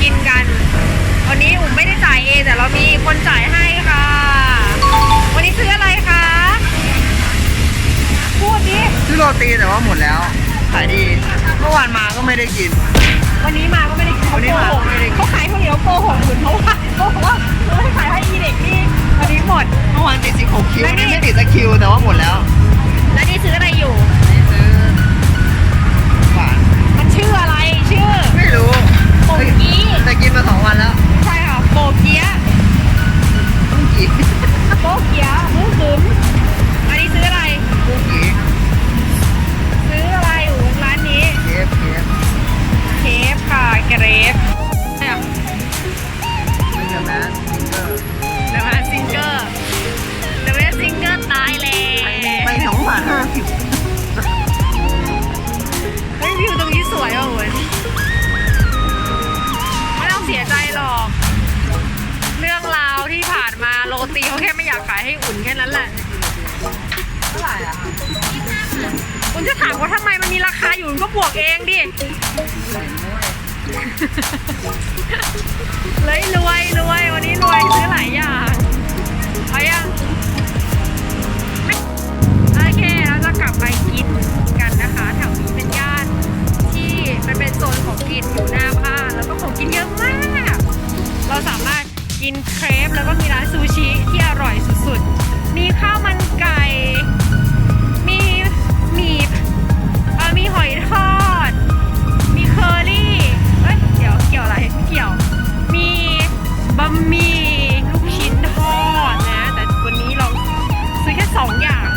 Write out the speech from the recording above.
วันนี้อุ่มไม่ได้จ่ายเองแต่เรามีคนจ่ายให้ค่ะ วันนี้ซื้ออะไรคะพูดดิซื้อโรตีแต่ว่าหมดแล้วขายดีเมื่อวานมาก็ไม่ได้กิน วันนี้มาก็ไม่ได้กินวันนี้มาโกหกไม่ได้กิน เขาขายข้าวเหนียวโกหกคุณเพราะว่าเขาบอกว่าเออให้ขายให้อีเด็กนี่วันนี้หมดเมื่อวานติดสิบหกคิวไม่วันได้นี้ไม่ติดสักคิวแต่ว่าหมดแล้ว โป๊เกียวหมูกึ๋มอันนี้ซื้ออะไรเพิ่งกิน ตีเขาแค่ไม่อยากขายให้อุ่นแค่นั้นแหละ เท่าไหร่อะคุณจะถามว่าทำไมมันมีราคาอยู่คุณก็บวกเองดิ กินเครปแล้วก็มีร้านซูชิที่อร่อยสุดๆ มีข้าวมันไก่ มีหมีเออมีหอยทอด มีเคอรี่เอ้ยเกี่ยวเกี่ยวอะไรไม่เกี่ยว มีบะหมี่ลูกชิ้นทอดนะ แต่วันนี้เราซื้อแค่สองอย่าง